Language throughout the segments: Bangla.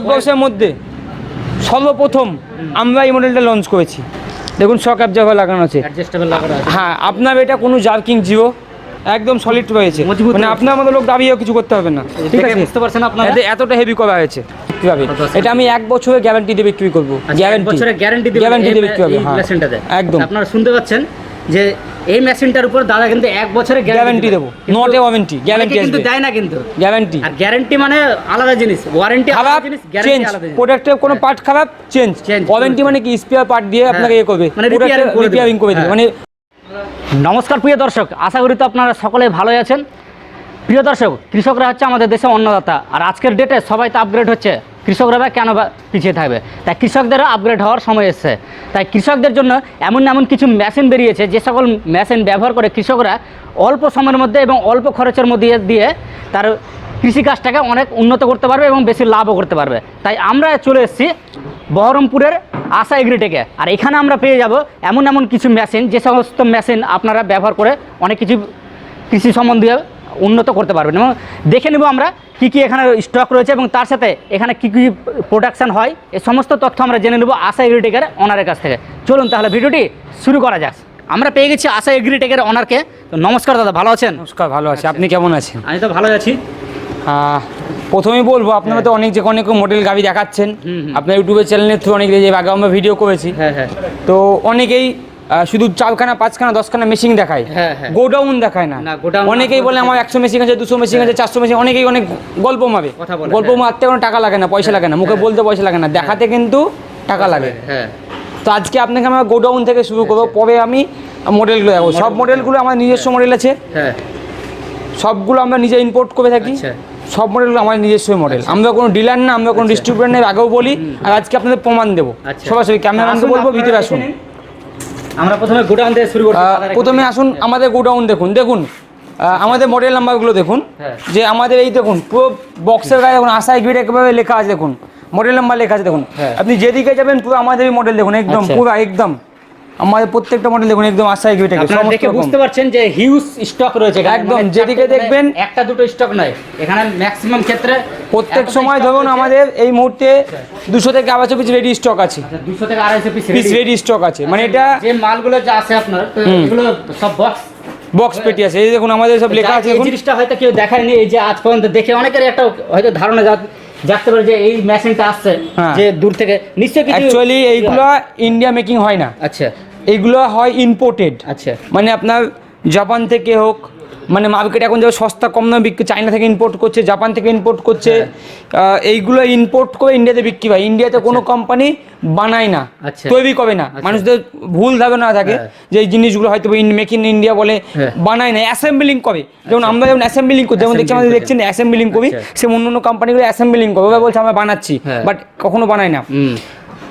ভারতবর্ষের মধ্যে সর্বপ্রথম আমরা এই মডেলটা লঞ্চ করেছি। দেখুন শক অ্যাবজার্ভার লাগানো আছে। লাগানো আছে। হ্যাঁ আপনার এটা কোনো জার্কিং জিও একদম সলিড রয়েছে। মানে আপনার মতো লোক দাবিয়েও কিছু করতে হবে না। ঠিক আছে? বুঝতে পারছেন আপনারা? এতে এতটা হেভি করা হয়েছে। কীভাবে? কত এটা আমি এক বছরের গ্যারান্টি দিয়ে বিক্রি করব। আচ্ছা, গ্যারান্টি গ্যারান্টি দিবেন গ্যারান্টি দিয়ে বিক্রি হবে হ্যাঁ। একদম। আপনারা শুনতে পাচ্ছেন যে এই মেশিনটার উপর দাদা কিন্তু এক বছরের গ্যারান্টি দেবো। নট এ ওয়ারেন্টি গ্যারান্টি কিন্তু দেয় না কিন্তু। গ্যারান্টি আর গ্যারান্টি মানে আলাদা জিনিস। ওয়ারেন্টি আলাদা জিনিস গ্যারান্টি আলাদা প্রোডাক্টের কোনো হ্যাঁ। পার্ট খারাপ চেঞ্জ ওয়ারেন্টি মানে কি? স্পেয়ার পার্ট দিয়ে আপনাকে ইয়ে করবে। মানে। রিপেয়ারিং করে দেবে। হ্যাঁ। মানে নমস্কার প্রিয় দর্শক আশা করি তো আপনারা সকলে ভালোই আছেন। প্রিয় দর্শক কৃষকরা হচ্ছে আমাদের দেশে অন্নদাতা। আর আজকের ডেটে সবাই তো আপগ্রেড হচ্ছে। কৃষকরা বা কেন পিছিয়ে থাকবে? তাই কৃষকদেরও আপগ্রেড হওয়ার সময় এসছে। তাই কৃষকদের জন্য এমন এমন কিছু মেশিন বেরিয়েছে, যে সকল মেশিন ব্যবহার করে কৃষকরা অল্প সময়ের মধ্যে এবং অল্প খরচের মধ্যে দিয়ে তার কৃষিকাজটাকে অনেক উন্নত করতে পারবে এবং বেশি লাভও করতে পারবে। তাই আমরা চলে এসেছি বহরমপুরের আশা এগ্রিটেকে। আর এখানে আমরা পেয়ে যাব এমন এমন কিছু মেশিন যে সমস্ত মেশিন আপনারা ব্যবহার করে অনেক কিছু কৃষি সম্বন্ধীয় উন্নত করতে পারবেন এবং দেখে নেব আমরা কি কি এখানে স্টক রয়েছে এবং তার সাথে এখানে কি কি প্রোডাকশান হয়। এ সমস্ত তথ্য আমরা জেনে নেব আশা এগ্রিটেকের অনারের কাছ থেকে। চলুন তাহলে ভিডিওটি শুরু করা যাক। আমরা পেয়ে গেছি আশা এগ্রিটেকের অনারকে তো নমস্কার দাদা ভালো আছেন? নমস্কার ভালো আছে। আপনি কেমন আছেন? আমি তো ভালো আছি। প্রথমেই বলব আপনারা তো অনেক যে অনেক মডেল গাড়ি দেখাচ্ছেন। আপনার ইউটিউবের চ্যানেলের থ্রু অনেক যে আগে আমরা ভিডিও করেছি। হ্যাঁ হ্যাঁ। তো অনেকেই শুধু চারখানা পাঁচখানা দশখানা মেশিন দেখায়। হ্যাঁ, হ্যাঁ। গোডাউন দেখায় না। অনেকেই বলে আমার একশো মেশিন আছে দুশো মেশিন আছে চারশো মেশিন অনেকেই অনেক গল্প মারে গল্প হ্যাঁ। মারতে কোনো টাকা লাগে না পয়সা লাগে না মুখে বলতে পয়সা লাগে না দেখাতে কিন্তু টাকা লাগে। হ্যাঁ। তো আজকে আপনাকে আমরা গোডাউন থেকে শুরু করব পরে আমি মডেলগুলো দেখাবো। সব মডেলগুলো আমার নিজস্ব মডেল আছে। হ্যাঁ। সবগুলো আমরা নিজে ইম্পোর্ট করে থাকি। আচ্ছা। সব মডেলগুলো আমার নিজস্ব মডেল। আমরা কোনো ডিলার না আমরা কোনো ডিস্ট্রিবিউটার নেই আগেও বলি আর আজকে আপনাদের প্রমাণ দেবো। আচ্ছা। সরাসরি ক্যামেরাম্যানকে বলব ভিতরে আসুন। আমরা প্রথমে গোডাউন থেকে শুরু করছি প্রথমে আসুন আমাদের গোডাউন দেখুন দেখুন। আমাদের মডেল নাম্বারগুলো দেখুন। হ্যাঁ। যে আমাদের এই দেখুন পুরো বক্সের গায়ে দেখুন আশায় গিয়ে একভাবে লেখা আছে দেখুন। মডেল নাম্বার লেখা আছে দেখুন। হ্যাঁ। আপনি যেদিকে যাবেন পুরো আমাদের মডেল দেখুন একদম আচ্ছা। পুরো একদম। আমাদের প্রত্যেকটা মডেল দেখুন একদম আশায় গিয়ে থেকে। আপনারা দেখে বুঝতে পারছেন যে হিউজ স্টক রয়েছে একদম, মানে যেদিকে দেখবেন, মানে একটা দুটো স্টক নয় এখানে ম্যাক্সিমাম ক্ষেত্রে প্রত্যেক সময় ধরুন আমাদের এই মুহূর্তে দুশো থেকে আড়াইশো পিস রেডি স্টক আছে। আচ্ছা, 200 থেকে 250 পিস পিস রেডি স্টক আছে। মানে এটা যে মালগুলো যা আছে আপনার এগুলো সব বক্স বক্স পেটি আছে। এই দেখুন আমাদের সব লেখা আছে এই জিনিসটা হয়তো কেউ দেখায়নি এই যে আজ পর্যন্ত দেখে অনেকের একটা হয়তো ধারণা যা- পারে যে এই মেশিনটা আসছে হ্যাঁ। যে দূর থেকে। নিশ্চয়ই কিছু অ্যাকচুয়ালি এইগুলো ইন্ডিয়া মেকিং হয় না। আচ্ছা। এইগুলো হয় ইম্পোর্টেড আচ্ছা। মানে আপনার জাপান থেকে হোক মানে মার্কেট এখন যা সস্তা কম দামে বিক্রি চাইনা থেকে ইম্পোর্ট করছে জাপান থেকে ইম্পোর্ট করছে এইগুলো ইম্পোর্ট করে ইন্ডিয়াতে বিক্রি হয়। ইন্ডিয়াতে কোনো কোম্পানি বানায় না আচ্ছা। তৈরি করে না। মানুষদের ভুল ধারণা থাকে হ্যাঁ। যে এই জিনিসগুলো হয়তো মেক ইন ইন্ডিয়া বলে হ্যাঁ। বানায় না। অ্যাসেম্বলিং করে। যেমন আমরা যেমন অ্যাসেম্বলিং করি যেমন দেখছি আমাদের দেখছেন অ্যাসেম্বলিং করি আচ্ছা। সে অন্য অন্য কোম্পানিগুলো অ্যাসেম্বলিং করে। ওরা বলছে আমরা বানাচ্ছি। হ্যাঁ। বাট কখনো বানায় না।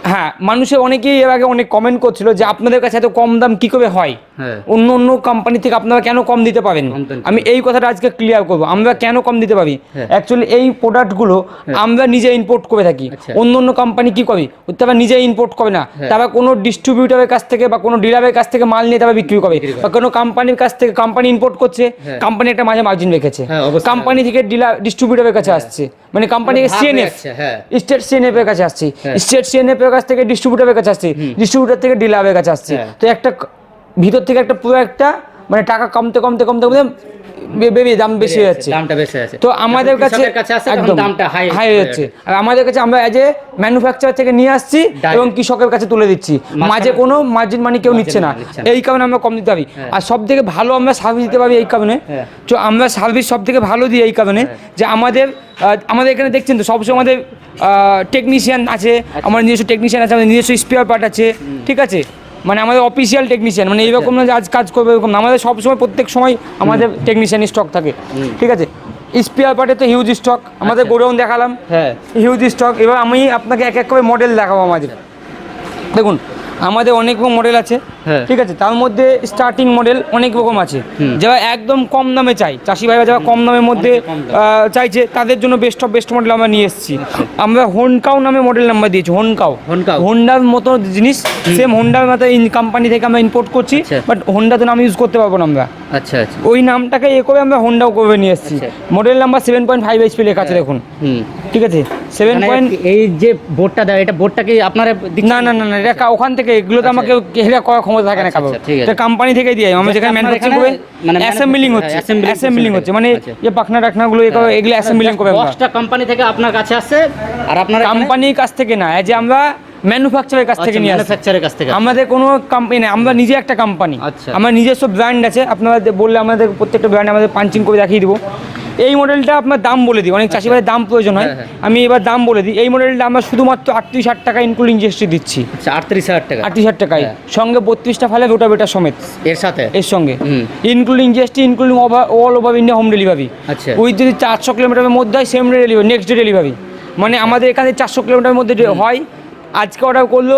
হ্যাঁ মানুষে অনেকেই এর আগে অনেক কমেন্ট করছিল যে আপনাদের কাছে এত কম দাম কি করে হয়? হ্যাঁ। অন্য অন্য কোম্পানি থেকে আপনারা কেন কম দিতে পারেন? আমি এই কথাটা আজকে ক্লিয়ার করব। আমরা কেন কম দিতে পারি? হ্যাঁ। অ্যাকচুয়ালি এই প্রোডাক্টগুলো আমরা নিজে ইম্পোর্ট করে থাকি। আচ্ছা। অন্য অন্য কোম্পানি কি করে? তারা নিজে ইম্পোর্ট করে না। হ্যাঁ। তারা কোনো ডিস্ট্রিবিউটারের কাছ থেকে বা কোনো ডিলারের কাছ থেকে মাল নিয়ে তারা বিক্রি করে। বা কোনো কোম্পানির কাছ থেকে কোম্পানি ইম্পোর্ট করছে। হ্যাঁ। কোম্পানি একটা মাঝে মার্জিন রেখেছে। হ্যাঁ, কোম্পানি থেকে ডিলার ডিস্ট্রিবিউটারের কাছে আসছে। মানে কোম্পানি হয়ে সিএনএফ হ্যাঁ। স্টেট সিএনএফ এর কাছে আসছে হ্যাঁ। স্টেট সিএনএফ এর কাছ থেকে ডিস্ট্রিবিউটারের কাছে আসছে ডিস্ট্রিবিউটার থেকে ডিলারের কাছে আসছে হ্যাঁ। তো একটা ভিতর থেকে একটা পুরো একটা মানে টাকা কমতে কমতে কমতে কমতে বেবি দাম বেশি হয়ে যাচ্ছে দামটা বেশি আছে তো আমাদের কাছে একদম দামটা হাই হাই হয়ে যাচ্ছে। আর আমাদের কাছে আমরা এজ এ ম্যানুফ্যাকচার থেকে নিয়ে আসছি এবং কৃষকের কাছে তুলে দিচ্ছি। মাঝে কোনো মার্জিন মানি কেউ নিচ্ছে না। এই কারণে আমরা কম দিতে পারি। হ্যাঁ। আর সব থেকে ভালো আমরা সার্ভিস দিতে পারি এই কারণে। হ্যাঁ। তো আমরা সার্ভিস সব থেকে ভালো দিই এই কারণে যে আমাদের আমাদের এখানে দেখছেন তো সবসময় আমাদের টেকনিশিয়ান আছে। আমার নিজস্ব টেকনিশিয়ান আছে আমাদের নিজস্ব স্পেয়ার পার্ট আছে। ঠিক আছে? মানে আমাদের অফিসিয়াল টেকনিশিয়ান মানে আচ্ছা। এইরকম না যে আজ কাজ করবে এরকম না। আমাদের সবসময় প্রত্যেক সময় আমাদের টেকনিশিয়ান স্টক থাকে। ঠিক আছে? স্পেয়ার পার্টে তো হিউজ স্টক আমাদের আচ্ছা। গোডাউন দেখালাম। হ্যাঁ। হিউজ স্টক এবার আমি আপনাকে এক এক করে মডেল দেখাবো আমাদের। দেখুন আমাদের অনেক রকম মডেল আছে। হ্যাঁ। ঠিক আছে? তার মধ্যে স্টার্টিং মডেল অনেক রকম আছে। যারা একদম কম দামে চাই চাষি ভাইরা যারা কম দামের মধ্যে চাইছে তাদের জন্য বেস্ট অফ বেস্ট মডেল আমরা নিয়ে এসেছি। আমরা হোনকাও নামে মডেল নাম্বার দিয়েছি হোনকাও। হোন্ডার মতো জিনিস সেম হোন্ডার মতো কোম্পানি থেকে আমরা ইম্পোর্ট করছি আচ্ছা। বাট হোন্ডা তো নাম ইউজ করতে পারব না আমরা। আচ্ছা আচ্ছা। ওই নামটাকে এ করে আমরা হোন্ডাও করে নিয়ে এসেছি। আচ্ছা। Model number seven point five HP লেখা আছে দেখুন। ঠিক আছে? সেভেন মানে পয়েন্ট এই যে বোর্ডটা দেয় এটা বোর্ডটা কি আপনারা? না না না না এটা ওখান থেকে এগুলো তো আমাকে হেরা করার ক্ষমতা থাকে না আচ্ছা, কারও আচ্ছা। এটা কোম্পানি থেকেই দিয়ে যেখানে আপনার ম্যানুফ্যাকচারিং এখানে মানে অ্যাসেম্বলিং হচ্ছে হ্যাঁ, অ্যাসেম্বলিং হচ্ছে মানে আচ্ছা। যে পাখনা টাখনাগুলো এগুলো অ্যাসেম্বলিং করে আমরা দশটা কোম্পানি থেকে আপনার কাছে আসছে আর আপনার কোম্পানির কাছ থেকে না এই যে আমরা ম্যানুফ্যাকচারের কাছ থেকে নিয়ে ম্যানুফ্যাকচারের কাছ থেকে আমাদের কোনো কোম্পানি নেই আমরা নিজে একটা কোম্পানি আচ্ছা। আমার নিজস্ব ব্র্যান্ড আছে আপনারা বললে আমাদের প্রত্যেকটা ব্র্যান্ড আমাদের পাঞ্চিং করে দেখিয়ে দিব এই মডেলটা আপনার দাম বলে দিই। অনেক চাষি ভাইয়ের দাম প্রয়োজন হয়। হ্যাঁ, হ্যাঁ। আমি এবার দাম বলে দিই। এই মডেলটা আমরা শুধুমাত্র আটত্রিশ হাজার টাকা ইনক্লুডিং জিএসটি দিচ্ছি। আচ্ছা আটত্রিশ হাজার টাকা। আটত্রিশ হাজার টাকায়। হ্যাঁ। সঙ্গে বত্রিশটা ফালে রোটা বেটা সমেত। এর সাথে? এর সঙ্গে। Including GST including all over India home delivery আচ্ছা। ওই যদি চারশো কিলোমিটারের মধ্যে হয় same day delivery next day delivery মানে আমাদের এখানে চারশো কিলোমিটারের মধ্যে হয় আজকে অর্ডার করল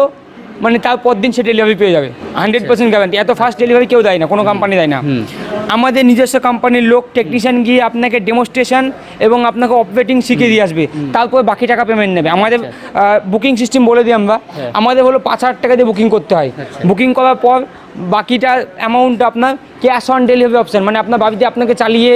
মানে তার পর দিন সে ডেলিভারি পেয়ে যাবে। হান্ড্রেড পার্সেন্ট গ্যারান্টি এত ফাস্ট ডেলিভারি কেউ দেয় না কোনো কোম্পানি দেয় না। আমাদের নিজস্ব কোম্পানির লোক টেকনিশিয়ান গিয়ে আপনাকে ডেমোস্ট্রেশন এবং আপনাকে অপারেটিং শিখিয়ে দিয়ে আসবে। তারপর বাকি টাকা পেমেন্ট নেবে। আমাদের বুকিং সিস্টেম বলে দিই আমরা। হ্যাঁ। আমাদের হলো পাঁচ হাজার টাকা দিয়ে বুকিং করতে হয়। আচ্ছা। বুকিং করার পর বাকিটা অ্যামাউন্ট আপনার ক্যাশ অন ডেলিভারি অপশন মানে আপনার বাড়িতে আপনাকে চালিয়ে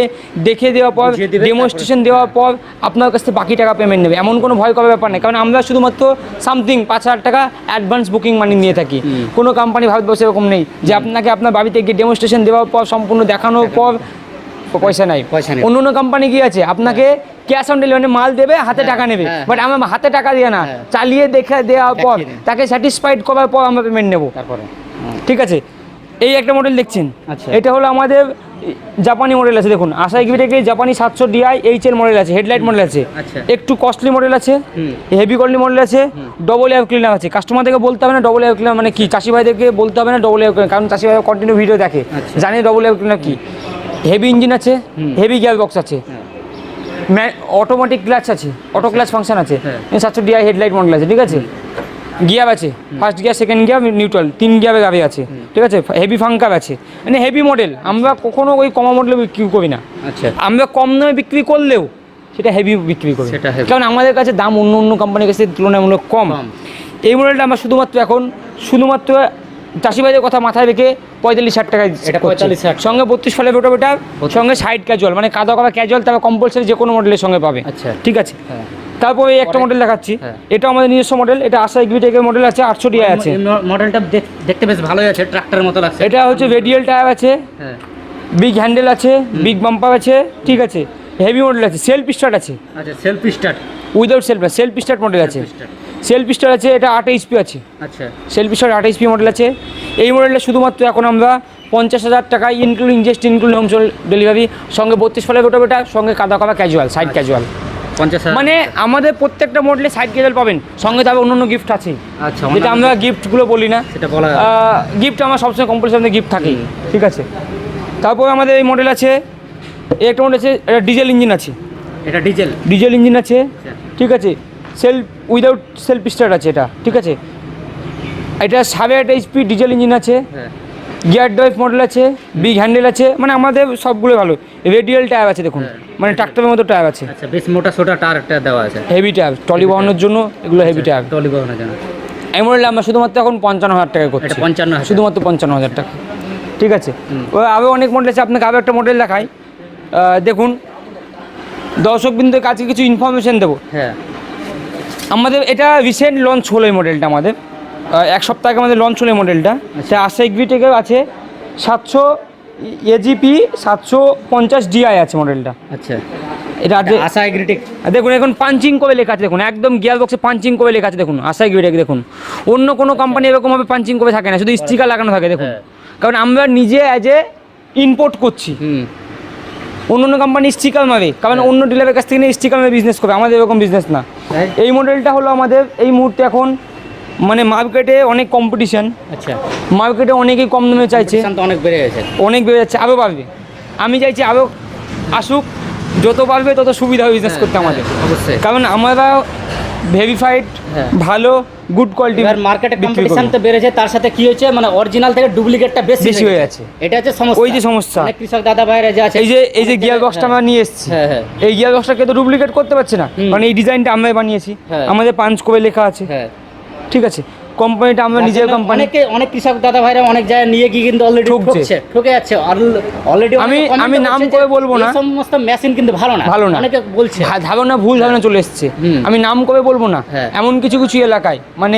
দেখে দেওয়ার পর ডেমোস্ট্রেশন দেওয়ার পর আপনার কাছ থেকে বাকি টাকা পেমেন্ট নেবে। এমন কোনো ভয় করার ব্যাপার নেই কারণ আমরা শুধুমাত্র সামথিং পাঁচ হাজার টাকা অ্যাডভান্স বুকিং মানি নিয়ে থাকি। কোনো কোম্পানি ভারতবর্ষে এরকম নেই যে আপনাকে আপনার বাড়িতে গিয়ে ডেমোস্ট্রেশন দেওয়ার পর সম্পূর্ণ দেখানোর পর পয়সা নাই। পয়সা নেই। অন্য অন্য কোম্পানি কি আছে? আপনাকে ক্যাশ অন ডেলিভারি মাল দেবে হাতে টাকা নেবে। হ্যাঁ, বাট আমার হাতে টাকা দিয়ে না হ্যাঁ। চালিয়ে দেখে দেওয়ার পর তাকে স্যাটিসফাইড করার পর আমরা পেমেন্ট নেব। তারপরে। ঠিক আছে? এই একটা মডেল দেখছেন? আচ্ছা। এটা হলো আমাদের জাপানি মডেল আছে দেখুন। আশাই থেকে জাপানি সাতশো ডিআই এইচ এর মডেল আছে হেডলাইট মডেল আছে। আচ্ছা। একটু কস্টলি মডেল আছে হেভি কোয়ালিটি মডেল আছে ডবল এয়ার ক্লিনার আছে। কাস্টমারদেরকে বলতে হবে না ডবল এয়ার ক্লিনার মানে কি? চাষি ভাইদেরকে বলতে হবে না ডবল এয়ার ক্লিনার কারণ চাষি ভাই কন্টিনিউ ভিডিও দেখে। আচ্ছা। জানে ডবল এয়ার ক্লিনার কি? হেভি ইঞ্জিন আছে হেভি গিয়ার বক্স আছে। হ্যাঁ। অটোমেটিক ক্লাচ আছে অটো ক্লাচ ফাংশন আছে। হ্যাঁ। সাতশো ডিআই হেডলাইট মডেল আছে ঠিক আছে? গিয়ার আছে। First gear second gear neutral তিন গিয়ারে গাড়ি আছে। ঠিক আছে? হেভি ফাঙ্কার আছে। মানে হেভি মডেল আমরা কখনো ওই কমা মডেলে বিক্রি করি না। আচ্ছা। আমরা কম দামে বিক্রি করলেও সেটা হেভি বিক্রি করি। কারণ আমাদের কাছে দাম অন্য অন্য কোম্পানির কাছে তুলনামূলক কম। এই মডেলটা আমরা শুধুমাত্র এখন শুধুমাত্র চাষি ভাইদের কথা মাথায় রেখে পঁয়তাল্লিশ ষাট। 45,000 সঙ্গে বত্রিশ ফলে বেটা সঙ্গে সাইড ক্যাজুয়াল মানে কাদা কাদা ক্যাজুয়াল তারপর কম্পালসারি যে কোনো মডেলের সঙ্গে পাবে। আচ্ছা। ঠিক আছে? হ্যাঁ। তারপরে এই একটা মডেল দেখাচ্ছি। হ্যাঁ। এটা আমাদের নিজস্ব মডেল এটা আশা এগ্রিটেকের মডেল আছে আটশো ডিআই আছে। মডেলটা দেখতে বেশ ভালোই আছে ট্রাক্টরের মতো লাগছে। এটা হচ্ছে রেডিয়াল টায়ার আছে বিগ হ্যান্ডেল আছে বিগ বাম্পার আছে ঠিক আছে। হেভি মডেল আছে সেলফ স্টার্ট আছে। আচ্ছা self start without self self start model আছে। সেলফ স্টার্ট আছে এটা আট এইচপি আছে। আচ্ছা। সেলফ স্টার্ট আট এইচপি মডেল আছে। এই মডেলটা শুধুমাত্র এখন আমরা পঞ্চাশ হাজার টাকায় including just including home delivery সঙ্গে বত্রিশ ফলে গোটা বেটা সঙ্গে কাদা কাদা ক্যাজুয়াল সাইড ক্যাজুয়াল মানে আমাদের প্রত্যেকটা মডেলে সাইড ক্যাজুয়াল পাবেন। সঙ্গে তারপর অন্য অন্য গিফট আছে। আচ্ছা যেটা আমরা গিফটগুলো বলি না। সেটা বলা গিফট আমার সবসময় কম্পালসারি গিফট থাকে ঠিক আছে? তারপর আমাদের এই মডেল আছে একটা মডেল আছে এটা ডিজেল ইঞ্জিন আছে। এটা ডিজেল ডিজেল ইঞ্জিন আছে। আচ্ছা। ঠিক আছে? সেলফ উইদাউট সেলফ স্টার্ট আছে এটা। ঠিক আছে? এটা সাড়ে আট এইচপি ডিজেল ইঞ্জিন আছে। হ্যাঁ। গিয়ার ড্রাইভ মডেল আছে বিগ হ্যান্ডেল আছে মানে আমাদের সবগুলো ভালো। রেডিয়াল টায়ার আছে দেখুন। মানে ট্রাক্টরের মতো টায়ার আছে। আচ্ছা বেশ মোটা সোটা টায়ারটা দেওয়া আছে। হেভি টায়ার টলি বহানোর জন্য এগুলো হেভি টায়ার টলি বহনের জন্য। এই মডেলটা আমরা শুধুমাত্র এখন পঞ্চান্ন হাজার টাকা করছি। এটা পঞ্চান্ন শুধুমাত্র পঞ্চান্ন হাজার টাকা। ঠিক আছে। ও আরও অনেক মডেল আছে আপনাকে আরও একটা মডেল দেখাই। দেখুন দর্শক বিন্দুর কাছে কিছু ইনফরমেশন দেবো। হ্যাঁ। আমাদের এটা রিসেন্ট লঞ্চ হলো এই মডেলটা আমাদের। এক সপ্তাহ আগে আমাদের লঞ্চ হলো এই মডেলটা সে আশা এগ্রিটেকের আছে সাতশো এজিপি সাতশো পঞ্চাশ ডিআই আছে মডেলটা আচ্ছা। এটা আছে আশা এগ্রিটেক দেখুন এখন পাঞ্চিং করে লেখা আছে দেখুন একদম গিয়ার বক্সে পাঞ্চিং করে লেখা আছে দেখুন আশা এগ্রিটেক দেখুন। অন্য কোনো কোম্পানি এরকমভাবে পাঞ্চিং করে থাকে না শুধু স্টিকার লাগানো থাকে দেখুন। হ্যাঁ। কারণ আমরা নিজে অ্যাজ এ ইম্পোর্ট করছি। অন্য অন্য কোম্পানি স্টিকার মারে কারণ হ্যাঁ। অন্য ডিলারের কাছ থেকে নিয়ে স্টিকার মারে বিজনেস করে আমাদের এরকম বিজনেস না। এই মডেলটা হলো আমাদের এই মুহূর্তে এখন মানে মার্কেটে অনেক কম্পিটিশন আচ্ছা। মার্কেটে অনেকেই কম দামে চাইছে। অনেক বেড়ে গেছে। অনেক বেড়ে যাচ্ছে। আরও বাড়বে। আমি চাইছি আরও আসুক। যত বাড়বে তত সুবিধা হবে বিজনেস হ্যাঁ, করতে আমাদের। হ্যাঁ, অবশ্যই। কারণ আমরা ভেরিফাইড হ্যাঁ। ভালো গুড কোয়ালিটি এবার মার্কেটে কম্পিটিশন তো বেড়েছে তার সাথে কি হয়েছে মানে অরিজিনাল থেকে ডুপ্লিকেটটা বেশি বেশি হয়ে যাচ্ছে। এটা হচ্ছে সমস্যা। ওই যে সমস্যা। অনেক কৃষক দাদা ভাইরা যে আছে এই যে এই যে গিয়ার বক্সটা আমরা নিয়ে এসেছি। এই গিয়ার বক্সটাকে তো ডুপ্লিকেট করতে পারছে না। মানে এই ডিজাইনটা আমরাই বানিয়েছি। আমাদের পাঁচ কবে লেখা আছে। হ্যাঁ। ঠিক আছে কোম্পানিটা আমরা নিজের কোম্পানি অনেকে অনেক কৃষক দাদা ভাইরা অনেক জায়গায় নিয়ে গিয়ে কিন্তু অলরেডি ঠকছে। ঠকে যাচ্ছে অলরেডি আমি- আমি নাম করে বলব না। সমস্ত মেশিন কিন্তু ভালো না ভালো না। অনেকে বলছে ধারণা ভুল ধারণা চলে এসছে আমি নাম করে বলব না হ্যাঁ। এমন কিছু কিছু এলাকায় মানে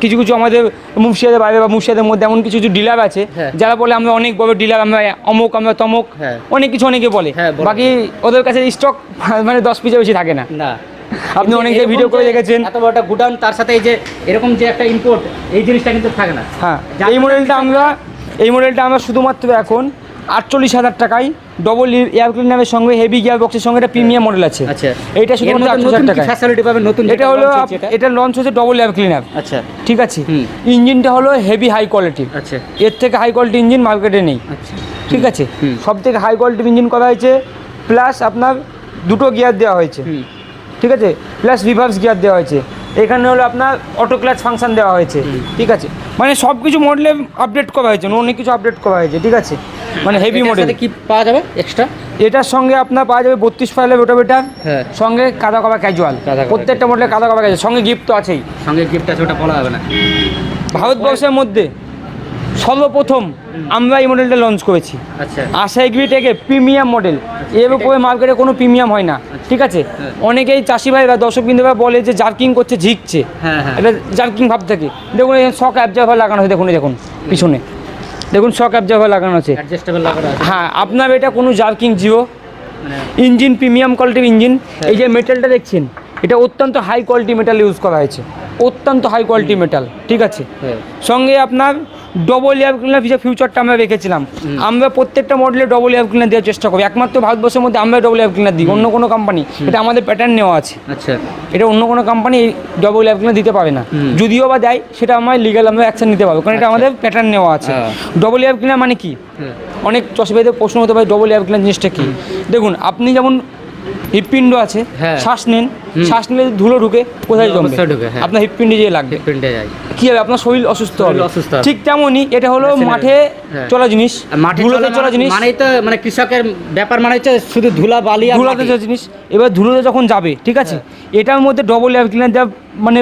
কিছু কিছু আমাদের মুর্শিদাদের বাইরে বা মুর্শিদাদের মধ্যে এমন কিছু কিছু ডিলার আছে হ্যাঁ। যারা বলে আমরা অনেক বড় ডিলার আমরা অমুক আমরা তমুক হ্যাঁ। অনেক কিছু অনেকে বলে বলে। বাকি ওদের কাছে স্টক মানে দশ পিসে বেশি থাকে না না আপনি অনেকে ভিডিও করে যে দেখেছেন। এত বড় একটা গুডাউন তার সাথে এই যে এরকম যে একটা ইম্পোর্ট এই জিনিসটা কিন্তু থাকে না। হ্যাঁ এই মডেলটা আমরা এই মডেলটা আমরা শুধুমাত্র এখন আটচল্লিশ হাজার টাকায় ডবল এয়ার ক্লিনারের সঙ্গে হেভি গিয়ার বক্সের সঙ্গে একটা প্রিমিয়াম মডেল আছে। আচ্ছা। এর শুধুমাত্র আটচল্লিশ হাজার টাকায়। ফ্যাসিলিটি পাবে নতুন এটা হলো এটা। এটা লঞ্চ হচ্ছে ডবল এয়ার ক্লিনার আচ্ছা। ঠিক আছে? ইঞ্জিনটা হলো হেভি হাই কোয়ালিটি আচ্ছা। এর থেকে হাই কোয়ালিটি ইঞ্জিন মার্কেটে নেই। আচ্ছা। ঠিক আছে? সব থেকে হাই কোয়ালিটির ইঞ্জিন করা হয়েছে প্লাস আপনার দুটো গিয়ার দেওয়া হয়েছে। ঠিক আছে? প্লাস রিভার্স গিয়ার দেওয়া হয়েছে। এখানে হলো আপনার অটো ক্লাচ ফাংশন দেওয়া হয়েছে। ঠিক আছে? মানে সব কিছু মডেলে আপডেট করা হয়েছে। অনেক কিছু আপডেট করা হয়েছে। ঠিক আছে? মানে হেভি মডেল কি পাওয়া যাবে এক্সট্রা এটার সঙ্গে আপনার পাওয়া যাবে বত্রিশ ফাইলের রোটাভেটার হ্যাঁ। সঙ্গে কাদা কবা ক্যাজুয়াল প্রত্যেকটা মডেলে কাদা কবা ক্যাজুয়াল সঙ্গে গিফট তো আছেই। সঙ্গে গিফট আছে ওটা বলা হবে না। ভারতবর্ষের মধ্যে সর্বপ্রথম আমরা এই মডেলটা লঞ্চ করেছি। আচ্ছা। আশা এগ্রি থেকে প্রিমিয়াম মডেল এর উপরে মার্কেটে কোনো প্রিমিয়াম হয় না ঠিক আছে? হ্যাঁ। অনেকেই চাষি ভাই বা দর্শক বিন্দুরা বলে যে জার্কিং করছে ঝিকছে। হ্যাঁ হ্যাঁ। এটা জার্কিং ভাব থাকে। দেখুন শক অ্যাবজার্ভার লাগানো আছে দেখুন দেখুন পিছনে। দেখুন শক অ্যাবজার্ভার লাগানো আছে। হ্যাঁ আপনার এটা কোনো জার্কিং জিরো মানে ইঞ্জিন প্রিমিয়াম কোয়ালিটির ইঞ্জিন এই যে মেটালটা দেখছেন এটা অত্যন্ত হাই কোয়ালিটি মেটাল ইউজ করা হয়েছে। অত্যন্ত হাই কোয়ালিটি মেটাল ঠিক আছে? হ্যাঁ। সঙ্গে আপনার ডবল এয়ার ক্লিনার যে ফিউচারটা আমরা রেখেছিলাম। আমরা প্রত্যেকটা মডেলে ডবল এয়ার ক্লিনার দেওয়ার চেষ্টা করি। একমাত্র ভারতবর্ষের মধ্যে আমরা ডবল এয়ার ক্লিনার দিই। অন্য কোনো কোম্পানি এটা আমাদের প্যাটার্ন নেওয়া আছে। আচ্ছা। এটা অন্য কোনো কোম্পানি ডবল এয়ার ক্লিনার দিতে পারে না। যদিও বা দেয় সেটা আমার লিগাল আমরা অ্যাকশন নিতে পারব। কারণ এটা আমাদের প্যাটার্ন নেওয়া আছে। ডবল এয়ার ক্লিনার মানে কি? অনেক চষবাইদের প্রশ্ন হতে পারে ডবল এয়ার ক্লিনার জিনিসটা কি? দেখুন আপনি যেমন হৃৎপিণ্ড আছে হ্যাঁ। শ্বাস নেন শ্বাস নিলে ধুলো ঢুকে কোথায় জমবে? হ্যাঁ। আপনার হৃৎপিণ্ডে যেয়ে লাগবে। কি হবে? আপনার শরীর অসুস্থ হবে। অসুস্থ ঠিক তেমনই এটা হলো মাঠে হ্যাঁ। চলা জিনিস মাঠে চলা জিনিস। মানে তো মানে কৃষকের ব্যাপার মানে হচ্ছে শুধু ধুলা বালি ধুলাতে চলা জিনিস। এবার ধুলোতে যখন যাবে ঠিক আছে? এটার মধ্যে ডবল এয়ার ক্লিনার দেওয়া মানে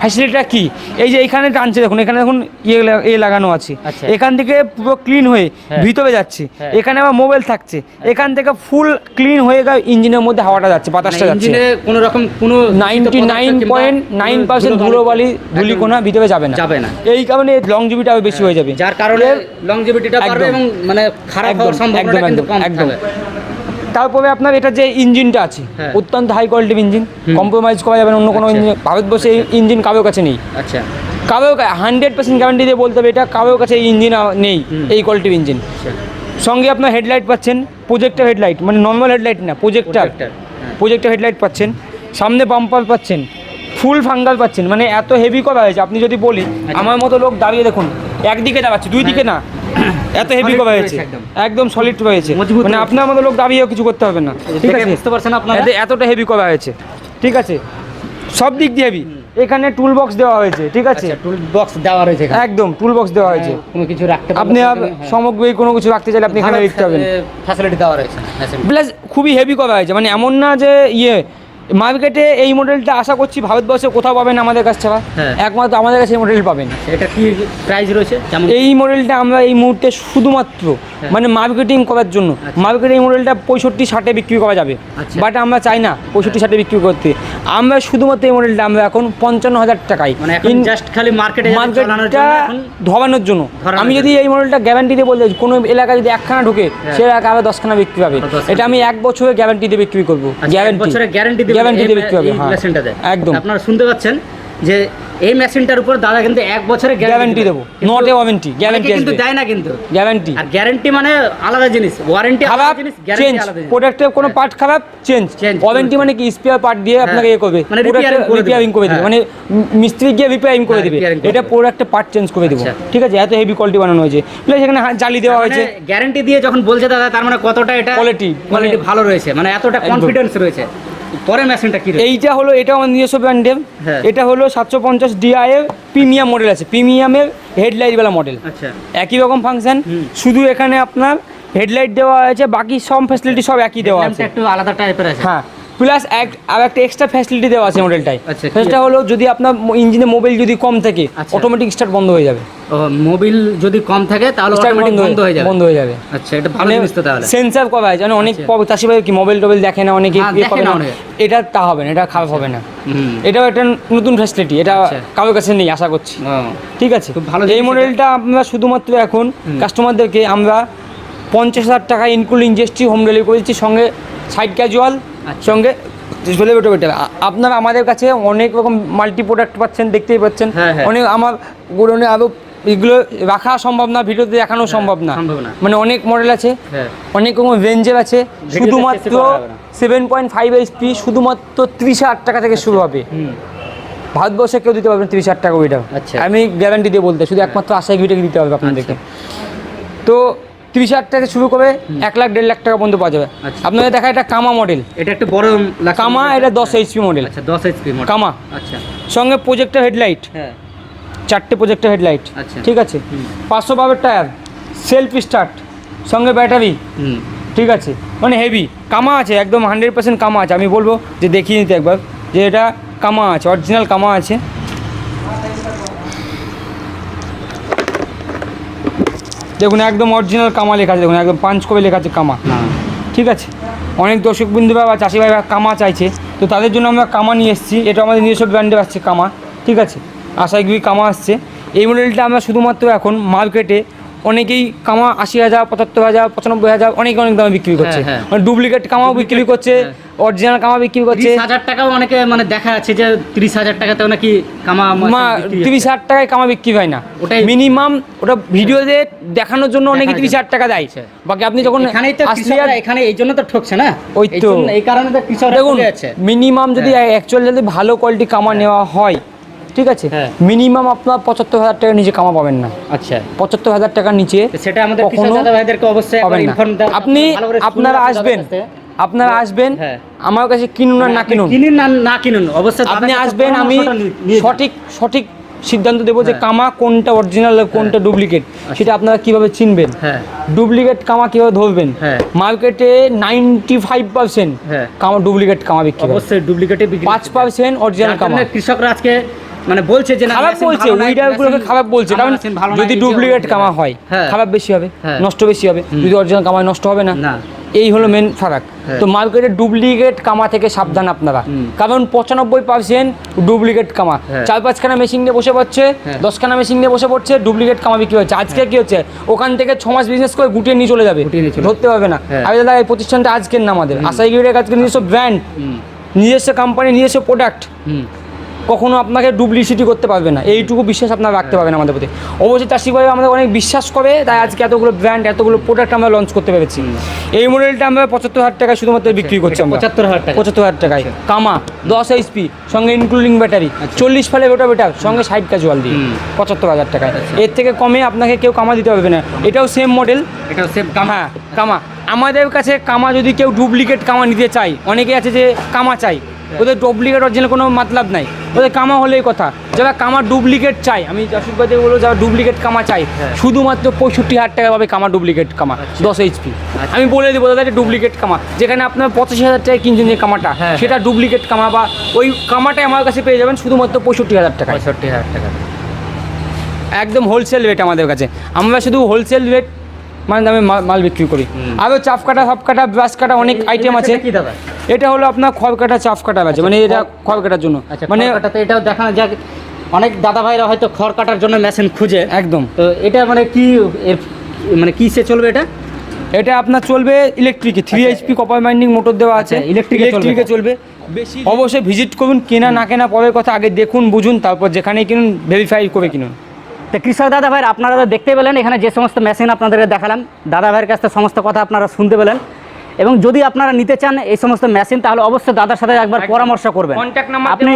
ফ্যাসিলিটিটা কি? এই যে এখানে টানছে দেখুন এখানে দেখুন ইয়ে এ লাগানো আছে। আচ্ছা। এখান থেকে পুরো ক্লিন হয়ে হ্যাঁ। ভিতরে যাচ্ছে। হ্যাঁ। এখানে আবার মোবাইল থাকছে। এখান থেকে ফুল ক্লিন হয়ে গেল ইঞ্জিনের মধ্যে হাওয়াটা যাচ্ছে বাতাসটা মানে যাচ্ছে। কোনো রকম কোনো ninety nine point nine percent ধুলোবালি ধুলিকোনা ভিতরে যাবে না। যাবে না। এই কারণে লং জিবিটা আরও বেশি হয়ে। যাবে। যার কারণে লংজিভিটিটা বাড়বে। এবং মানে খারাপ হওয়ার সম্ভাবনাটা একদম, কিন্তু কম একদম। তারপরে আপনার এটা যে ইঞ্জিনটা আছে হ্যাঁ। অত্যন্ত হাই কোয়ালিটির ইঞ্জিন কম্প্রোমাইজ করা যাবে অন্য কোনো আচ্ছা। ইঞ্জিন ভারতবর্ষে এই ইঞ্জিন কারোর কাছে নেই। আচ্ছা। কারোর হান্ড্রেড পার্সেন্ট গ্যারান্টি দিয়ে বলতে হবে এটা কারোর কাছে এই ইঞ্জিন নেই এই কোয়ালিটির ইঞ্জিন আচ্ছা। সঙ্গে আপনার হেডলাইট পাচ্ছেন প্রজেক্টর হেডলাইট মানে নর্মাল হেডলাইট না প্রজেক্টার। প্রজেক্টর হেডলাইট পাচ্ছেন সামনে বাম্পার পাচ্ছেন ফুল ফাঙ্গাল পাচ্ছেন মানে এত হেভি করা হয়েছে। আপনি যদি বলি আচ্ছা। আমার মতো লোক দাঁড়িয়ে দেখুন একদিকে দাঁড়াচ্ছে দুই দিকে না এত হেভি রয়েছে হয়েছে। একদম। সলিড মজবুত মানে। আপনার মতো লোক দাঁড়িয়েও কিছু করতে হবে না। ঠিক আছে? বুঝতে পারছেন আপনারা? এতে এতটা হেভি করা হয়েছে। ঠিক আছে? সব দিক দিয়ে হেভি এখানে টুল বক্স দেওয়া হয়েছে ঠিক আছে? আচ্ছা টুল বক্স দেওয়া রয়েছে এখানে। একদম টুল বক্স দেওয়া হয়েছে। হ্যাঁ, কোনো কিছু রাখতে আপনি হ্যাঁ। সামগ্রী কোনো কিছু রাখতে চাইলে আপনি এখানে লিখতে পাবেন ফ্যাসিলিটি দেওয়া রয়েছে প্লাস খুবই হেভি করা হয়েছে। মানে এমন না যে ইয়ে মার্কেটে এই মডেলটা আশা করছি ভারতবর্ষে কোথাও পাবেন আমাদের কাছ ছাড়া হ্যাঁ। একমাত্র আমাদের কাছে এই মডেল পাবেন। এটা কি প্রাইস রয়েছে? এই মডেলটা আমরা এই মুহূর্তে শুধুমাত্র হ্যাঁ। মানে মার্কেটিং করার জন্য। আচ্ছা। মার্কেটে এই মডেলটা পঁয়ষট্টি ষাটে বিক্রি করা যাবে। আচ্ছা। বাট আমরা চাই না পঁয়ষট্টি ষাটে বিক্রি করতে। আমরা শুধুমাত্র এই মডেলটা আমরা এখন পঞ্চান্ন হাজার টাকায় মানে জাস্ট খালি মার্কেটে মার্কেটটা ধরানোর জন্য। আমি যদি এই মডেলটা গ্যারান্টি দিয়ে বলতে কোনো এলাকায় যদি একখানা ঢুকে হ্যাঁ। সে এলাকা আবার দশখানা বিক্রি পাবে। এটা আমি এক বছরের গ্যারান্টি দিয়ে বিক্রি করব। আচ্ছা, গ্যারান্টি গ্যারান্টি দেবে গ্যারান্টি এই দিয়ে বিক্রি হবে হ্যাঁ। একদম। আপনারা শুনতে পাচ্ছেন যে এই মেশিনটার উপর দাদা কিন্তু এক বছরের গ্যারান্টি দেবো। নট এ ওয়ারেন্টি গ্যারান্টি কিন্তু দেয় না কিন্তু। গ্যারান্টি আর গ্যারান্টি মানে আলাদা জিনিস। ওয়ারেন্টি খারাপ জিনিস চেঞ্জ আলাদা প্রোডাক্টের কোনো হ্যাঁ। পার্ট খারাপ চেঞ্জ ওয়ারেন্টি মানে কি? স্পেয়ার পার্ট দিয়ে আপনাকে ইয়ে করবে। মানে। রিপেয়ারিং করে দেবে। হ্যাঁ। মানে মিস্ত্রি গিয়ে রিপেয়ারিং করে হ্যাঁ, দেবে। এটা দেবে। প্রোডাক্টের পার্ট চেঞ্জ করে দেবো। আচ্ছা। ঠিক আছে এত হেভি কোয়ালিটি বানানো হয়েছে। প্লাস এখানে জালি দেওয়া হয়েছে। গ্যারান্টি দিয়ে যখন বলছে দাদা তার মানে কতটা এটা কোয়ালিটি মানে- ভালো রয়েছে। মানে এতটা কনফিডেন্স রয়েছে। পরের মেশিনটা কি এইটা হলো এটা আমার নিজস্ব ব্র্যান্ডের। হ্যাঁ। এটা হলো সাতশো পঞ্চাশ ডিআই এর প্রিমিয়াম মডেল আছে। প্রিমিয়ামের হেডলাইটওয়ালা মডেল আচ্ছা। একই রকম ফাংশন শুধু এখানে আপনার হেডলাইট দেওয়া আছে বাকি সব ফ্যাসিলিটি সব একই দেওয়া আছে। একটু আলাদা টাইপের আছে। হ্যাঁ। প্লাস এক আর একটা এক্সট্রা ফ্যাসিলিটি দেওয়া আছে মডেলটায় আচ্ছা, সেটা হলো যদি আপনার ইঞ্জিনে মোবাইল যদি কম থাকে আচ্ছা। অটোমেটিক স্টার্ট বন্ধ হয়ে যাবে। মোবিল যদি কম থাকে তাহলে অটোমেটিক বন্ধ হয়ে যাবে। বন্ধ হয়ে যাবে। আচ্ছা এটা ভালো জিনিস তো তাহলে। সেন্সার করা আছে মানে অনেক আচ্ছা। চাষি ভাই কি মোবাইল টোবাইল দেখে না অনেকে হ্যাঁ, ইয়ে করে না এটা তা হবে না এটা খারাপ হবে না। এটাও একটা নতুন ফ্যাসিলিটি এটা আচ্ছা। কারোর কাছে নেই আশা করছি। ঠিক আছে? ভালো এই মডেলটা আমরা শুধুমাত্র এখন কাস্টমারদেরকে আমরা পঞ্চাশ হাজার টাকা ইনক্লুডিং জিএসটি হোম ডেলিভারি করে দিচ্ছি সঙ্গে সাইড ক্যাজুয়াল আচ্ছা। সঙ্গে চলে বেটো বেটো আপনারা আমাদের কাছে অনেক রকম মাল্টি প্রোডাক্ট পাচ্ছেন দেখতেই পাচ্ছেন। হ্যাঁ, হ্যাঁ। অনেক আমার গোডনে আরও এগুলো রাখা সম্ভব না ভিডিওতে দেখানো সম্ভব না। হ্যাঁ, সম্ভব না। মানে অনেক মডেল আছে অনেক রকম রেঞ্জের আছে শুধুমাত্র। সেভেন পয়েন্ট ফাইভ এইচপি শুধুমাত্র ত্রিশ হাজার টাকা থেকে শুরু হবে। ভারতবর্ষে কেউ দিতে পারবে না ত্রিশ হাজার টাকা ওইটা আচ্ছা। আমি গ্যারান্টি দিয়ে বলতে শুধু একমাত্র আশাই ভিটাকে দিতে হবে আপনাদেরকে। তো ত্রিশ হাজার টাকা শুরু করে এক লাখ দেড় লাখ টাকা পর্যন্ত পাওয়া যাবে। আচ্ছা। আপনাদের দেখা এটা কামা মডেল এটা একটু বড় কামা এটা দশ এইচপি মডেল আচ্ছা দশ এইচপি কামা। আচ্ছা। সঙ্গে প্রজেক্টর হেডলাইট হ্যাঁ। চারটে প্রজেক্টর হেডলাইট আচ্ছা। ঠিক আছে? পাঁচশো পাবের টায়ার সেলফ স্টার্ট সঙ্গে ব্যাটারি ঠিক আছে? মানে হেভি কামা আছে একদম হান্ড্রেড পার্সেন্ট কামা আছে। আমি বলব যে দেখিয়ে নিতে একবার যে এটা কামা আছে অরিজিনাল কামা আছে। দেখুন একদম অরিজিনাল কামা লেখা আছে দেখুন একদম পাঞ্চ করে লেখা আছে কামা। ঠিক আছে? অনেক দর্শক বিন্দুরা বা চাষি ভাইরা কামা চাইছে তো তাদের জন্য আমরা কামা নিয়ে এসেছি এটা আমাদের নিজস্ব ব্র্যান্ডে আসছে কামা ঠিক আছে? আশাইগুড়ি কামা আসছে। এই মডেলটা আমরা শুধুমাত্র এখন মার্কেটে অনেকেই কামা আশি হাজার পঁচাত্তর হাজার পঁচানব্বই হাজার অনেক অনেক দামে বিক্রি করছে। হ্যাঁ। মানে ডুপ্লিকেট কামাও বিক্রি করছে হ্যাঁ। অরিজিনাল কামা বিক্রি করছে। হাজার টাকাও অনেকে মানে দেখা যাচ্ছে যে তিরিশ হাজার টাকাতেও নাকি কামা তিরিশ হাজার টাকায় কামা বিক্রি হয় না। ওটাই- মিনিমাম ওটা ভিডিওতে দেখানোর জন্য অনেকে তিরিশ হাজার টাকা দেয়। আচ্ছা। বাকি আপনি যখন এখানেই তো এখানে এই জন্য তো ঠকছে না? ওই তো। এই কারণে তো কৃষকরা দেখুন মিনিমাম যদি অ্যাকচুয়াল যদি ভালো কোয়ালিটি কামা নেওয়া হয় ঠিক আছে? হ্যাঁ। মিনিমাম আপনার পঁচাত্তর হাজার টাকার নিচে কামা পাবেন না। আচ্ছা। পঁচাত্তর হাজার টাকার নিচে সেটা আমাদের কখনো ভাইদেরকে অবশ্যই আপনি আপনারা আসবেন। আপনারা আসবেন হ্যাঁ। আমার কাছে কিনুন আর না আপনি কিনুন কিনুন না না কিনুন অবশ্যই আপনি আসবেন আমি। সঠিক সঠিক সিদ্ধান্ত দেবো যে হ্যাঁ। কামা কোনটা অরিজিনাল কোনটা ডুপ্লিকেট সেটা আপনারা কীভাবে চিনবেন হ্যাঁ ডুপ্লিকেট কামা কীভাবে ধরবেন হ্যাঁ। মার্কেটে নাইনটি ফাইভ পার্সেন্ট হ্যাঁ। কামা ডুপ্লিকেট কামা বিক্রি হয় অবশ্যই ডুপ্লিকেটে বিক্রি পাঁচ পার্সেন্ট অরিজিনাল কামা কৃষকরা আজকে মানে বলছে যে খারাপ বলছে উইডারগুলোকে খারাপ বলছে কারণ যদি ডুপ্লিকেট কামা হয় হ্যাঁ। খারাপ বেশি হবে হ্যাঁ। নষ্ট বেশি হবে যদি অরিজিনাল কামায় নষ্ট হবে না না। এই হলো মেন ফারাক। হ্যাঁ। তো মার্কেটে ডুপ্লিকেট কামা থেকে সাবধান আপনারা। কারণ পঁচানব্বই পার্সেন্ট ডুপ্লিকেট কামা। হ্যাঁ। চার পাঁচখানা মেশিন নিয়ে বসে পড়ছে হ্যাঁ। দশখানা মেশিন নিয়ে বসে পড়ছে ডুপ্লিকেট কামা বিক্রি হচ্ছে। আজকে কি হচ্ছে? ওখান থেকে ছ মাস বিজনেস করে গুটিয়ে নিয়ে চলে যাবে। ধরতে পারবে না। আমি দাদা এই প্রতিষ্ঠানটা আজকের না আমাদের। আশাই আশাইগিরির আজকে নিজস্ব ব্র্যান্ড নিজস্ব কোম্পানি নিজস্ব প্রোডাক্ট কখনো আপনাকে ডুপ্লিসিটি করতে পারবে না। এইটুকু বিশ্বাস আপনারা রাখতে পারবেন আমাদের প্রতি। অবশ্যই চাষি ভাই আমাদের অনেক বিশ্বাস করে তাই আজকে এতগুলো ব্র্যান্ড এতগুলো প্রোডাক্ট আমরা লঞ্চ করতে পেরেছি। এই মডেলটা আমরা পঁচাত্তর হাজার টাকায় শুধুমাত্র বিক্রি করছি আমরা। পঁচাত্তর হাজার টাকা পঁচাত্তর হাজার টাকায়। কামা দশ এইচপি সঙ্গে ইনক্লুডিং ব্যাটারি চল্লিশ ফালে ওটা বেটার সঙ্গে সাইড ক্যাজুয়াল দিয়ে। হুম। পঁচাত্তর হাজার টাকায়। এর থেকে কমে আপনাকে কেউ কামা দিতে পারবে না। এটাও সেম মডেল এটা সেম কামা। হ্যাঁ কামা। আমাদের কাছে কামা যদি কেউ ডুপ্লিকেট কামা নিতে চায় অনেকে আছে যে কামা চাই ওদের ডুপ্লিকেট অরিজিনাল কোনো মতলব নাই। ওদের কামা হলেই কথা। যারা কামা ডুপ্লিকেট চাই আমি জাসুদ ভাইকে বলব যারা ডুপ্লিকেট কামা চাই হ্যাঁ। শুধুমাত্র পঁয়ষট্টি হাজার টাকা পাবে কামা ডুপ্লিকেট কামা আচ্ছা। দশ এইচপি আচ্ছা। আমি বলে দেবো দাদা ডুপ্লিকেট কামা। যেখানে আপনার পঁচাশি হাজার টাকায় কিনছেন যে কামাটা হ্যাঁ, সেটা ডুপ্লিকেট কামা বা ওই কামাটাই আমার কাছে পেয়ে যাবেন শুধুমাত্র পঁয়ষট্টি হাজার টাকা পঁয়ষট্টি হাজার টাকা। একদম হোলসেল রেট আমাদের কাছে। আমরা শুধু হোলসেল রেট মানে দামে মাল- মাল বিক্রি করি। আরও চাপ কাটা সব কাটা ব্রাশ কাটা অনেক আইটেম আছে। কি দাদা? এটা হলো আপনার খড় কাটা চাপ কাটা আছে। মানে এটা খড় কাটার জন্য। আচ্ছা মানে এটাও দেখানো যাক। অনেক দাদা ভাইরা হয়তো খড় কাটার জন্য মেশিন খুঁজে। একদম। তো এটা মানে কি এর মানে কি সে চলবে এটা? এটা আপনার চলবে ইলেকট্রিকে three HP copper winding motor দেওয়া আছে। ইলেকট্রিক চলবে ইলেকট্রিকে চলবে। বেশি অবশ্যই ভিজিট করুন কেনা না কেনা পরের কথা আগে দেখুন বুঝুন তারপর যেখানেই কিনুন ভেরিফাই করে কিনুন। তো কৃষক দাদা ভাই আপনারা দেখতে পেলেন এখানে যে সমস্ত মেশিন আপনাদেরকে দেখালাম দাদা ভাইয়ের কাছ থেকে সমস্ত কথা আপনারা শুনতে পেলেন। এবং যদি আপনারা নিতে চান এই সমস্ত মেশিন তাহলে অবশ্যই দাদার সাথে একবার পরামর্শ করবেন। আপনি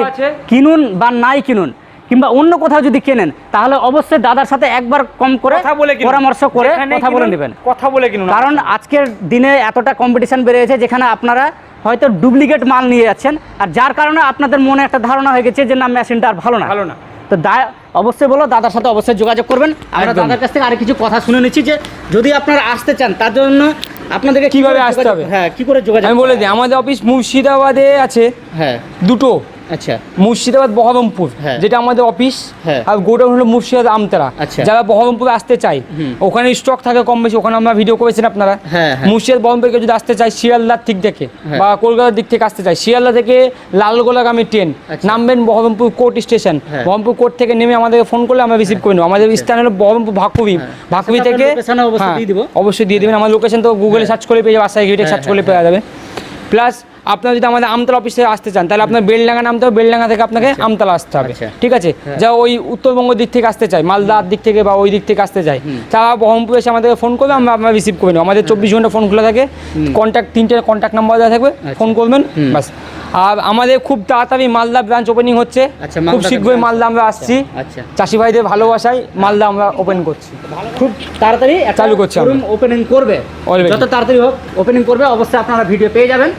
কিনুন বা নাই কিনুন কিংবা অন্য কোথাও যদি কেনেন তাহলে অবশ্যই দাদার সাথে একবার কম করে। পরামর্শ করে কথা বলে নেবেন। কথা বলে কিনুন। কারণ আজকের দিনে এতটা কম্পিটিশন বেড়েছে যেখানে আপনারা হয়তো ডুপ্লিকেট মাল নিয়ে যাচ্ছেন আর যার কারণে আপনাদের মনে একটা ধারণা হয়ে গেছে যে না মেশিনটা আর ভালো না। ভালো না। তো দা অবশ্যই বলো দাদার সাথে অবশ্যই যোগাযোগ করবেন। আমরা দাদার কাছ থেকে আর কিছু কথা শুনে নিচ্ছি যে যদি আপনারা আসতে চান তার জন্য আপনাদেরকে কীভাবে আসতে হবে? হ্যাঁ কি করে যোগাযোগ আমি বলে দিই আমাদের অফিস মুর্শিদাবাদে আছে হ্যাঁ। দুটো। আচ্ছা মুর্শিদাবাদ বহরমপুর হ্যাঁ। যেটা আমাদের অফিস হ্যাঁ। আর গোডাউন হলো মুর্শিদাবাদ আমতারা আচ্ছা। যারা বহরমপুরে আসতে চাই ওখানে স্টক থাকে কম বেশি ওখানে আমরা ভিডিও করেছেন আপনারা হ্যাঁ। মুর্শিদাবাদ বহরমপুরকে যদি আসতে চাই শিয়ালদার দিক থেকে। বা কলকাতার দিক থেকে আসতে চাই শিয়ালদা থেকে লালগোলাগামী ট্রেন আচ্ছা। নামবেন Berhampore court station. Berhampore court থেকে নেমে আমাদেরকে ফোন করলে আমরা রিসিভ করে নেব আমাদের স্থান হলো বহরমপুর ভাকুবি। ভাকুবি আচ্ছা, থেকে অবশ্যই দিয়ে দিবো। অবশ্যই দিয়ে দেবেন আমার লোকেশন তো গুগলে সার্চ করে পেয়ে যাবে গিয়ে সার্চ করলে পেয়ে যাবে প্লাস আপনার যদি আমাদের আমতলা অফিসে আসতে চান তাহলে আপনার বেলডাঙ্গা নামতে হবে বেলডাঙ্গা থেকে আপনাকে আমতলা আসতে হবে আচ্ছা। ঠিক আছে? যা ওই উত্তরবঙ্গ দিক থেকে আসতে চাই মালদার দিক থেকে বা ওই দিক থেকে আসতে চাই। তারা বহরমপুর এসে আমাদেরকে ফোন করবে আমরা আমরা রিসিভ করে নেব। আমাদের চব্বিশ ঘণ্টা ফোন খোলা থাকে। কন্ট্যাক্ট তিনটে কন্ট্যাক্ট নাম্বার দেওয়া থাকবে ফোন করবেন বাস আর আমাদের খুব তাড়াতাড়ি মালদা ব্রাঞ্চ ওপেনিং হচ্ছে। আচ্ছা, খুব শীঘ্রই মালদা আমরা আসছি। আচ্ছা। চাষি ভাইদের ভালোবাসায় মালদা আমরা ওপেন করছি। খুব তাড়াতাড়ি চালু করছি ওপেনিং করবে। যত তাড়াতাড়ি হোক ওপেনিং করবে অবশ্যই আপনারা ভিডিও পেয়ে যাবেন।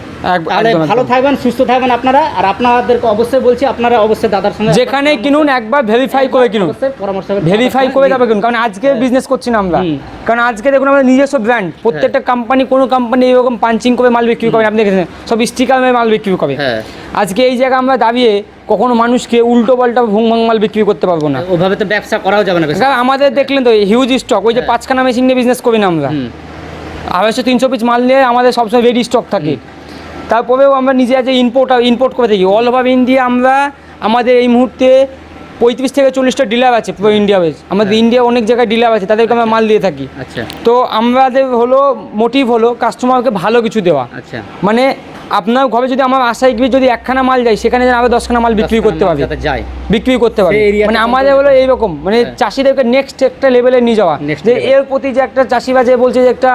ভালো থাকবেন সুস্থ থাকবেন আপনারা। আর আপনাদেরকে অবশ্যই বলছি আপনারা অবশ্যই দাদার সঙ্গে যেখানে কিনুন একবার ভেরিফাই করে কিনুন। পরামর্শ ভেরিফাই করে তারপরে কিনুন। কারণ আজকে বিজনেস করছি না আমরা। কারণ আজকে দেখুন আমাদের নিজস্ব ব্র্যান্ড প্রত্যেকটা কোম্পানি কোনো কোম্পানি এরকম পাঞ্চিং করে মাল বিক্রি করে আপনি দেখেছেন সব স্টিকার মেরে মাল বিক্রি করে হ্যাঁ। আজকে এই জায়গায় আমরা দাঁড়িয়ে কখনো মানুষকে উল্টো পাল্টা ভুং ভাং মাল বিক্রি করতে পারব না। ওভাবে তো ব্যবসা করাও যাবে না কারণ আমাদের দেখলেন তো হিউজ স্টক ওই যে পাঁচখানা মেশিন নিয়ে বিজনেস করি না আমরা। আড়াইশো তিনশো পিস মাল নিয়ে আমাদের সবসময় রেডি স্টক থাকে। তারপরেও আমরা নিজে আছে ইম্পোর্ট ইম্পোর্ট করে থাকি অল ওভার ইন্ডিয়া আমরা আমাদের এই মুহূর্তে পঁয়ত্রিশ থেকে চল্লিশটা ডিলার আছে পুরো ইন্ডিয়া বেশ আমাদের ইন্ডিয়া অনেক জায়গায় ডিলার আছে তাদেরকে আমরা মাল দিয়ে থাকি। আচ্ছা। তো আমাদের হলো মোটিভ হলো কাস্টমারকে ভালো কিছু দেওয়া। আচ্ছা। মানে আপনার ঘরে যদি আমার আশায় গিয়ে যদি একখানা মাল যায় সেখানে যেন আবার দশখানা মাল বিক্রি করতে পারবে। যায়। বিক্রি করতে পারবে। মানে আমাদের হলো এইরকম। মানে হ্যাঁ। চাষিদেরকে নেক্সট একটা লেভেলে নিয়ে যাওয়া। যে এর প্রতি যে একটা চাষি বাজে বলছে যে একটা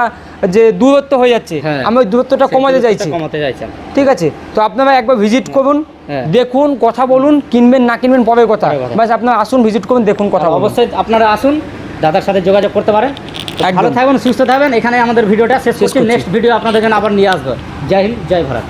যে দূরত্ব হয়ে যাচ্ছে হ্যাঁ। আমি ওই দূরত্বটা কমাতে চাইছি। কমাতে চাইছেন ঠিক আছে? তো আপনারা একবার ভিজিট করুন হ্যাঁ। দেখুন কথা বলুন কিনবেন না কিনবেন পরের কথা। বাস আপনারা আসুন ভিজিট করুন দেখুন কথা অবশ্যই আপনারা আসুন দাদার সাথে যোগাযোগ করতে পারেন। ভালো থাকবেন সুস্থ থাকবেন। এখানে আমাদের ভিডিওটা শেষ করছি। নেক্সট ভিডিও আপনাদের জন্য আবার নিয়ে আসব। জয় হিন্দ জয় ভারত।